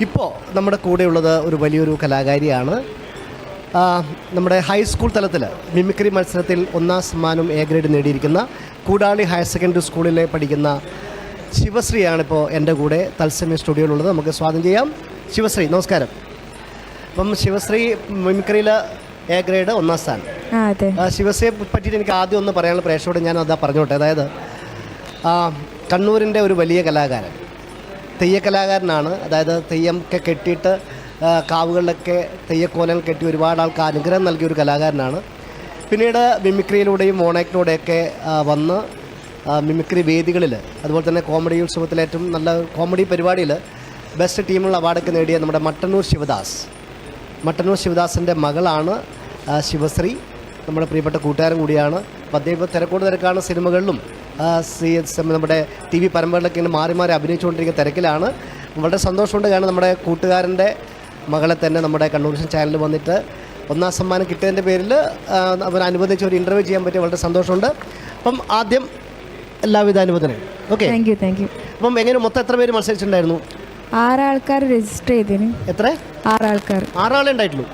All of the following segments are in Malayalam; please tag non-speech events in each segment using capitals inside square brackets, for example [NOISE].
ഇപ്പോൾ നമ്മുടെ കൂടെയുള്ളത് ഒരു വലിയൊരു കലാകാരിയാണ്. നമ്മുടെ ഹൈസ്കൂൾ തലത്തിൽ മിമിക്രി മത്സരത്തിൽ ഒന്നാം സമ്മാനം എ ഗ്രേഡ് നേടിയിരിക്കുന്ന കൂടാളി ഹയർ സെക്കൻഡറി സ്കൂളിലെ പഠിക്കുന്ന ശിവശ്രീയാണ് ഇപ്പോൾ എന്റെ കൂടെ തത്സമയ സ്റ്റുഡിയോയിലുള്ളത്. നമുക്ക് സ്വാഗതം ചെയ്യാം. ശിവശ്രീ നമസ്കാരം. അപ്പം ശിവശ്രീ മിമിക്രിയിൽ എ ഗ്രേഡ് ഒന്നാം സ്ഥാനം. ശിവശ്രീയെ പറ്റിയിട്ട് എനിക്ക് ആദ്യം ഒന്ന് പറയാനുള്ള പ്രേക്ഷകരോട് ഞാൻ അതാ പറഞ്ഞോട്ടെ. അതായത് കണ്ണൂരിന്റെ ഒരു വലിയ കലാകാരൻ. തെയ്യക്കലാകാരനാണ് അതായത് തെയ്യമൊക്കെ കെട്ടിയിട്ട് കാവുകളിലൊക്കെ തെയ്യക്കോലങ്ങൾ കെട്ടി ഒരുപാട് ആൾക്ക് അനുഗ്രഹം നൽകിയ ഒരു കലാകാരനാണ്. പിന്നീട് മിമിക്രിയിലൂടെയും മോണാക്ടിലൂടെയൊക്കെ വന്ന് മിമിക്രി വേദികളിൽ അതുപോലെ തന്നെ കോമഡി ഉത്സവത്തിലെ ഏറ്റവും നല്ല കോമഡി പരിപാടിയിൽ ബെസ്റ്റ് ടീമുള്ള അവാർഡൊക്കെ നേടിയ നമ്മുടെ മട്ടന്നൂർ ശിവദാസ്. മട്ടന്നൂർ ശിവദാസിന്റെ മകളാണ് ശിവശ്രീ. നമ്മുടെ പ്രിയപ്പെട്ട കൂട്ടുകാരൻ കൂടിയാണ്. അപ്പോൾ അദ്ദേഹം തിരക്കോട് തിരക്കാണ് സിനിമകളിലും. സി നമ്മുടെ ടി വി പരമ്പരകളിലൊക്കെ ഇങ്ങനെ മാറി മാറി അഭിനയിച്ചുകൊണ്ടിരിക്കുന്ന തിരക്കിലാണ്. വളരെ സന്തോഷമുണ്ട്. കാരണം നമ്മുടെ കൂട്ടുകാരന്റെ മകളെ തന്നെ നമ്മുടെ കണ്ണൂർ വിഷൻ ചാനലിൽ വന്നിട്ട് ഒന്നാം സമ്മാനം കിട്ടിയതിന്റെ പേരിൽ അവർ അനുവദിച്ച് ഒരു ഇന്റർവ്യൂ ചെയ്യാൻ പറ്റിയ വളരെ സന്തോഷമുണ്ട്. അപ്പം ആദ്യം എല്ലാവിധ അനുമോദനം okay thank you thank you അപ്പം എങ്ങനെ മൊത്തം എത്ര പേര് മത്സരിച്ചിട്ടുണ്ടായിരുന്നു? ആറാൾക്കാർ രജിസ്റ്റർ ചെയ്തതിന് എത്ര? ആറാൾക്കാർ. ആറാളെ ഉണ്ടായിട്ടുള്ളൂ.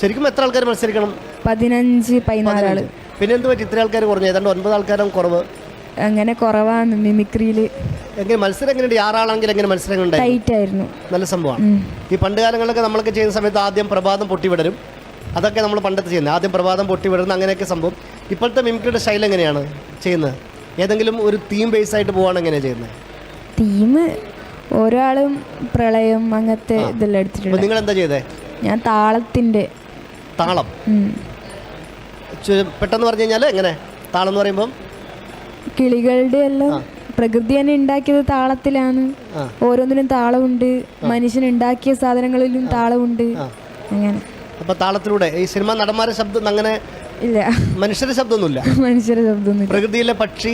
ശരിക്കും എത്ര ആൾക്കാർ മത്സരിക്കണം? പതിനഞ്ച് പതിനാലാൾ പിന്നെ എന്ത് പറ്റി? ഇത്ര ആൾക്കാർ കുറഞ്ഞു. ഏതാണ്ട് ഒൻപത് ആൾക്കാരും കുറവ്. അങ്ങനെ കുറവാണ് മിമിക്രിയിൽ. എങ്ങനെ മത്സരം എങ്ങനെയുണ്ട്? ആറാളാണെങ്കിൽ എങ്ങനെ മത്സരം ഉണ്ടായി ടൈറ്റ് ആയിരുന്നു നല്ല സംഭവമാണ്. ഈ പണ്ട് കാലങ്ങളിലൊക്കെ നമ്മളൊക്കെ ചെയ്യുന്ന സമയത്ത് ആദ്യം പ്രഭാതം പൊട്ടിവിടരും അതൊക്കെ നമ്മൾ പണ്ടത്തെ ചെയ്യുന്നത്. ആദ്യം പ്രഭാതം പൊട്ടിവിടുന്ന അങ്ങനെയൊക്കെ സംഭവം. ഇപ്പോഴത്തെ മിമിക്രിയുടെ സ്റ്റൈൽ എങ്ങനെയാണ് ചെയ്യുന്നത്? ഏതെങ്കിലും ഒരു തീം ബേസ് ആയിട്ട് പോവാണ് എങ്ങനെയാണ് ചെയ്യുന്നത്? ടീം ഒരാളും പ്രളയം അങ്ങനത്തെ ഇതെല്ലാം എടുത്തിട്ടുണ്ട്. നിങ്ങൾ എന്താ ചെയ്തേ? ഞാൻ താളത്തിന്റെ താളം. ചു- പെട്ടെന്ന് പറഞ്ഞു കഴിഞ്ഞാൽ എങ്ങനെ? താളം എന്ന് പറയുമ്പം കിളികളുടെ എല്ലാം പ്രകൃതി തന്നെ ഉണ്ടാക്കിയത് താളത്തിലാണ്. ഓരോന്നിനും താളമുണ്ട്. മനുഷ്യൻ ഉണ്ടാക്കിയ സാധനങ്ങളിലും താളമുണ്ട്. അങ്ങനെ. അപ്പൊ താളത്തിലൂടെ ഈ സിനിമ നടന്മാരെ ശബ്ദം അങ്ങനെ ഇല്ല. മനുഷ്യരുടെ ശബ്ദമൊന്നുമില്ല. മനുഷ്യരുടെ ശബ്ദമൊന്നും പ്രകൃതിയിലെ പക്ഷി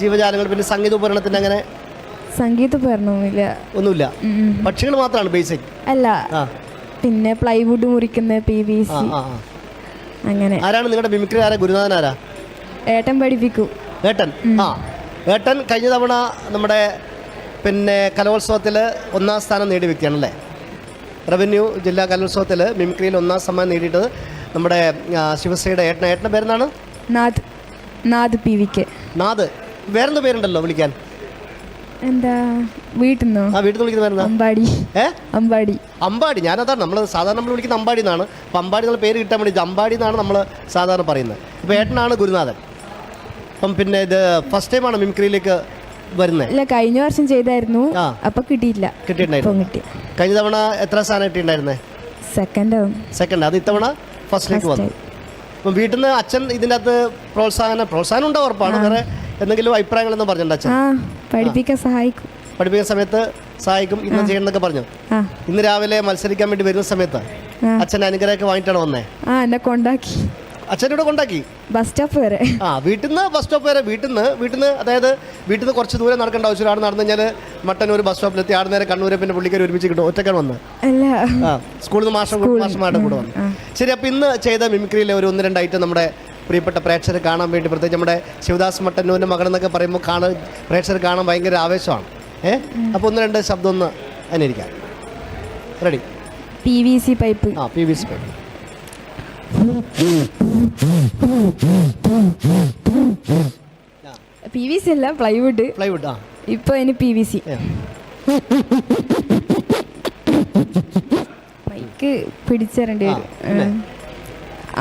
ജീവജാലങ്ങൾ പിന്നെ സംഗീത ഉപകരണത്തിന്റെ അങ്ങനെ സംഗീത ഉപകരണമില്ല ഒന്നുമില്ല. പക്ഷികൾ മാത്രമാണ് ബേസിക്. അല്ല. പിന്നെ പ്ലൈവുഡ് മുറിക്കുന്ന പി വി സി. അങ്ങനെ. ആരാണ് നിങ്ങളുടെ മിമിക്രി ആരാ? ഗുരുനാഥൻ ആരാ? ഏട്ടൻ പഠിപ്പിക്കൂ. ഏട്ടൻ ആ ഏട്ടൻ കഴിഞ്ഞ തവണ നമ്മുടെ പിന്നെ കലോത്സവത്തിൽ ഒന്നാം സ്ഥാനം നേടിയ വ്യക്തിയാണല്ലേ? റവന്യൂ ജില്ലാ കലോത്സവത്തിൽ മിമിക്രിയിൽ ഒന്നാം സമ്മാനം നേടിയിട്ടത് നമ്മുടെ ശിവസേയുടെ ഏട്ടൻ ഏട്ടന്റെ പേരെന്താണ്? Nath Nath P V K. Nath വേറെന്ത് പേരുണ്ടല്ലോ വിളിക്കാൻ? എന്താ വീട്ടിൽ നിന്നോ ആ വീട്ടിൽ നിന്ന് വിളിക്കുന്ന പേരെന്താ? അമ്പാടി. ഏ? അമ്പാടി. അമ്പാടി. ഞാനതാണ്. നമ്മൾ സാധാരണ നമ്മൾ വിളിക്കുന്ന അമ്പാടി എന്നാണ്. അപ്പം അമ്പാടി എന്നുള്ള പേര് കിട്ടാൻ വേണ്ടി അമ്പാടി എന്നാണ് നമ്മൾ സാധാരണ പറയുന്നത്. ഇപ്പോൾ ഏട്ടനാണ് ഗുരുനാഥൻ. അപ്പം പിന്നെ ഇത് ഫസ്റ്റ് ടൈമാണ് മിമിക്രിയിലേക്ക് വരുന്നത് ഇല്ല കഴിഞ്ഞ വർഷം ചെയ്തായിരുന്നു. ആ. അപ്പൊ കിട്ടിയില്ല കിട്ടിയിട്ടുണ്ടായിരുന്നു? കിട്ടി. കഴിഞ്ഞ തവണ എത്ര സ്ഥാനം കിട്ടിയിട്ടുണ്ടായിരുന്നേ? സെക്കൻഡ് സെക്കൻഡ് അത് ഇത്തവണ ഫസ്റ്റിലേക്ക് വന്നു. അപ്പം വീട്ടിൽ നിന്ന് അച്ഛൻ ഇതിന്റെ അകത്ത് പ്രോത്സാഹനം പ്രോത്സാഹനം ഉണ്ടോ ഉറപ്പാണ്. വേറെ എന്തെങ്കിലും അഭിപ്രായങ്ങളൊന്നും പറഞ്ഞിട്ടുണ്ട് അച്ഛൻ? ആ പഠിപ്പിക്കാൻ സഹായിക്കും. പഠിപ്പിക്കുന്ന സമയത്ത് സഹായിക്കും. ഇന്ന് ചെയ്യണമെന്നൊക്കെ പറഞ്ഞു. ആ. ഇന്ന് രാവിലെ മത്സരിക്കാൻ വേണ്ടി വരുന്ന സമയത്ത് ആ. അച്ഛൻ അനുഗ്രഹമൊക്കെ വാങ്ങിയിട്ടാണ് വന്നേ? ആ എന്നെ കൊണ്ടാക്കി. അച്ഛൻ ഇവിടെ കൊണ്ടാക്കി. ബസ് സ്റ്റോപ്പ് വരെ. ആ വീട്ടിൽ നിന്ന് ബസ് സ്റ്റോപ്പ് വരെ. വീട്ടിൽ നിന്ന് വീട്ടിൽ നിന്ന് അതായത് വീട്ടിൽ നിന്ന് കുറച്ച് ദൂരം നടക്കേണ്ട ആവശ്യം അവിടെ നടന്നു കഴിഞ്ഞാൽ മട്ടൻ ഒരു ബസ് സ്റ്റോപ്പിലെത്തി ആടെ നേരെ കണ്ണൂരെ പിന്നെ പുള്ളിക്കാർ ഒരുമിച്ച് കിട്ടും. ഒറ്റക്കാൻ വന്ന്. അല്ല. ആ സ്കൂളിൽ നിന്ന് മാഷം മാഷന്മാരുടെ കൂടെ വന്നു. ശരി അപ്പോൾ ഇന്ന് ചെയ്ത മിമിക്രിയിലെ ഒരു ഒന്ന് രണ്ട് ഐറ്റം നമ്മുടെ പ്രിയപ്പെട്ട പ്രേക്ഷകർ കാണാൻ വേണ്ടി പ്രത്യേകിച്ച് നമ്മുടെ ശിവദാസ് മട്ടന്നൂരിന്റെ മകൻ എന്നൊക്കെ പറയുമ്പോൾ കാണാൻ പ്രേക്ഷകർ കാണാൻ ഭയങ്കര ആവേശമാണ്. ഏ? അപ്പോൾ ഒന്ന് രണ്ട് ശബ്ദം ഒന്ന് അനുകരിക്കാം ready P V C pipe ആ P V C P V C അല്ല പ്ലൈവുഡ് പ്ലൈവുഡ് ആ. ഇപ്പൊ ഇനി പി വി സി. മൈക്ക് പിടിച്ചേരേണ്ടി വരും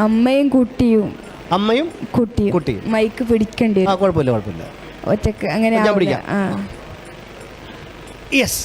അമ്മയും കുട്ടിയും. അമ്മയും കുട്ടിയും. കുട്ടിയും. മൈക്ക് പിടിക്കേണ്ടി ആ വരും കുഴപ്പമില്ല കുഴപ്പമില്ല. ഒറ്റയ്ക്ക് അങ്ങനെ ഞാൻ ആവില്ല. പിടിക്കാം. ആ. യെസ്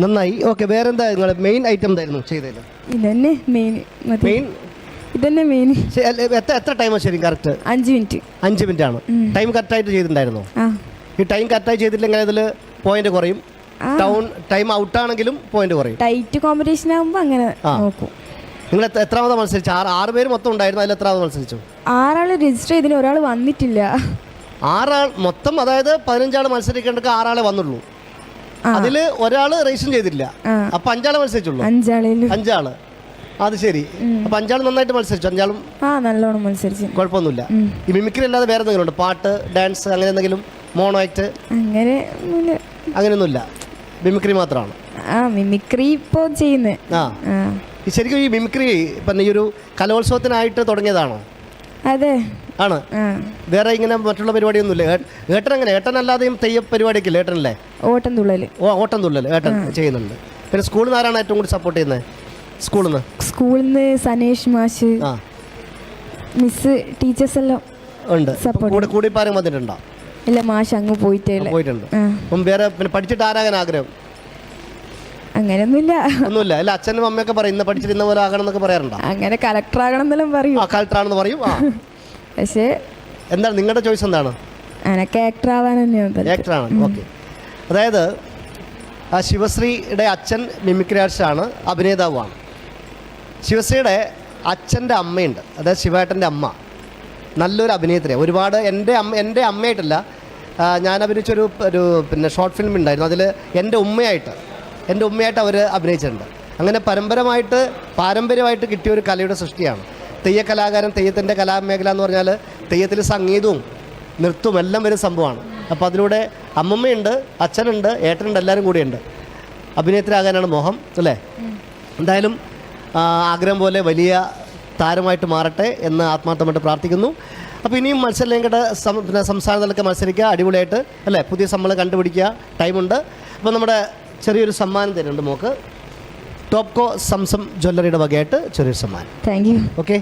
നന്നായി. ഓക്കെ വേറെന്താ നിങ്ങൾ മെയിൻ ഐറ്റം എന്തായിരുന്നു ചെയ്തത് ഇതന്നെ മെയിൻ മെയിൻ ഇതന്നെ മെയിൻ എത്ര എത്ര ടൈം ശരി കറക്റ്റ് അഞ്ച് മിനിറ്റ് അഞ്ച് മിനിറ്റ് ആണ്. ടൈം കറക്റ്റായിട്ട് ചെയ്തിട്ടുണ്ടായിരുന്നോ? ഈ ടൈം കറക്റ്റായി ചെയ്തിട്ടില്ലെങ്കിൽ അതിൽ പോയിന്റ് കുറയും? ടൗൺ ടൈം ഔട്ട് ആണെങ്കിലും പോയിന്റ് കുറയും. ടൈറ്റ് കോമ്പറ്റീഷൻ ആകുമ്പോൾ അങ്ങനെ. നോക്കും. നിങ്ങൾ എത്ര- എത്രാമത് മത്സരിച്ചു? ആറ് ആറ് പേര് മൊത്തം ഉണ്ടായിരുന്നു അതിൽ എത്രാമത് മത്സരിച്ചു? ആറാൾ രജിസ്റ്റർ ചെയ്തിന് ഒരാൾ വന്നിട്ടില്ല. ആറാൾ മൊത്തം അതായത് പതിനഞ്ചാൾ മത്സരിക്കേണ്ടത് ആറാളെ വന്നുള്ളൂ. ആ. ഒരാൾ രജിസ്റ്റർ ചെയ്തിട്ടില്ല ആ. അപ്പൊ അഞ്ചാളെ മത്സരിച്ചുള്ളൂ. അഞ്ചാളേലും. അഞ്ചാൾ. അത് ശരി. അപ്പൊ അഞ്ചാളും നന്നായിട്ട് മത്സരിച്ചു. അഞ്ചാളും ആ നല്ലോണം മത്സരിച്ചു. കുഴപ്പമൊന്നുമില്ല. ഈ മിമിക്രി അല്ലാതെ വേറെ എന്തെങ്കിലും ഉണ്ട്? പാട്ട് ഡാൻസ് അങ്ങനെ എന്തെങ്കിലും മോണോ ആക്ട് അങ്ങനെ. അങ്ങനെയൊന്നുമില്ല. മിമിക്രി മാത്രമാണ്. ആ മിമിക്രി ഇപ്പോൾ ചെയ്യുന്നത് ആ. ശരിക്കും ഈ മിമിക്രി പിന്നെ ഈ ഒരു കലോത്സവത്തിനായിട്ട് തുടങ്ങിയതാണോ? അതെ. ആണ്. വേറെ ഇങ്ങനെ മറ്റുള്ള പരിപാടിയൊന്നുമില്ല. ഇല്ല ഏട്ടൻ എങ്ങനെ? ഏട്ടൻ അല്ലാതെയും തെയ്യ പരിപാടിയൊക്കെ ഇല്ല ഏട്ടനല്ലേ? ഓട്ടം തുള്ളൽ ഓ ഓട്ടം തുള്ളൽ ഏട്ടൻ ചെയ്യുന്നുണ്ട്. പിന്നെ സ്കൂളിൽ നിന്ന് ആരാണ് ഏറ്റവും കൂടുതൽ സപ്പോർട്ട് ചെയ്യുന്നത് സ്കൂളിൽ നിന്ന്? സ്കൂളിൽ നിന്ന് സനേഷ് മാഷ് ആ. മിസ് ടീച്ചേഴ്സ് എല്ലാം ഉണ്ട്. കൂടെ കൂടി പാരം വന്നിട്ടുണ്ടോ? ഇല്ല മാഷ് അങ്ങ് പോയിട്ടേ. പോയിട്ടുണ്ട്. അപ്പോൾ വേറെ പിന്നെ പഠിച്ചിട്ട് ആരാകാൻ ആഗ്രഹം? അങ്ങനെയൊന്നുമില്ല. ഒന്നുമില്ല. അല്ല അച്ഛനും അമ്മയൊക്കെ പറയും ഇന്ന് പഠിച്ചിട്ട് പോലെ ആകണം എന്നൊക്കെ പറയാറുണ്ടോ? അങ്ങനെ കളക്ടർ ആകണം എന്നെല്ലാം പറയും. ആ കളക്ടറാണെന്ന് പറയും? ആ. [LAUGHS] പക്ഷേ എന്താണ് നിങ്ങളുടെ ചോയ്സ് എന്താണ്? എനക്ക് ആക്ടർ ആവാൻ തന്നെയാണ്. ആക്ടറാണ് ഓക്കെ അതായത് ആ ശിവശ്രീയുടെ അച്ഛൻ മിമിക്രി ആർട്സാണ് അഭിനേതാവാണ് ശിവശ്രീയുടെ അച്ഛന്റെ അമ്മയുണ്ട്. അതായത് ശിവേട്ടന്റെ അമ്മ. നല്ലൊരു അഭിനേത്രിയാണ് ഒരുപാട് എന്റെ അമ്മ എന്റെ അമ്മയായിട്ടല്ല ഞാൻ അഭിനയിച്ചൊരു ഒരു പിന്നെ ഷോർട്ട് ഫിലിം ഉണ്ടായിരുന്നു. അതിൽ എന്റെ ഉമ്മയായിട്ട് എന്റെ ഉമ്മയായിട്ട് അവർ അഭിനയിച്ചിട്ടുണ്ട്. അങ്ങനെ പരമ്പരമായിട്ട് പാരമ്പര്യമായിട്ട് കിട്ടിയ ഒരു കലയുടെ സൃഷ്ടിയാണ്. തെയ്യ കലാകാരൻ തെയ്യത്തിന്റെ കലാമേഖല എന്ന് പറഞ്ഞാൽ തെയ്യത്തിൽ സംഗീതവും നൃത്തവും എല്ലാം വരുന്ന സംഭവമാണ്. അപ്പോൾ അതിലൂടെ അമ്മമ്മയുണ്ട് അച്ഛനുണ്ട് ഏട്ടനുണ്ട് എല്ലാവരും കൂടിയുണ്ട്. അഭിനേത്രിയാകാനാണ് മോഹം അല്ലേ? എന്തായാലും ആഗ്രഹം പോലെ വലിയ താരമായിട്ട് മാറട്ടെ എന്ന് ആത്മാർത്ഥമായിട്ട് പ്രാർത്ഥിക്കുന്നു. അപ്പോൾ ഇനിയും മത്സരം സം പിന്നെ സംസ്ഥാന മത്സരിക്കുക അടിപൊളിയായിട്ട് അല്ലേ? പുതിയ സമ്മളം കണ്ടുപിടിക്കുക ടൈമുണ്ട്. അപ്പോൾ നമ്മുടെ ചെറിയൊരു സമ്മാനം തരുന്നുണ്ട് മോക്ക്. ടോപ്കോ സംസം ജ്വല്ലറിയുടെ വകയായിട്ട് ചെറിയൊരു സമ്മാനം. Thank you okay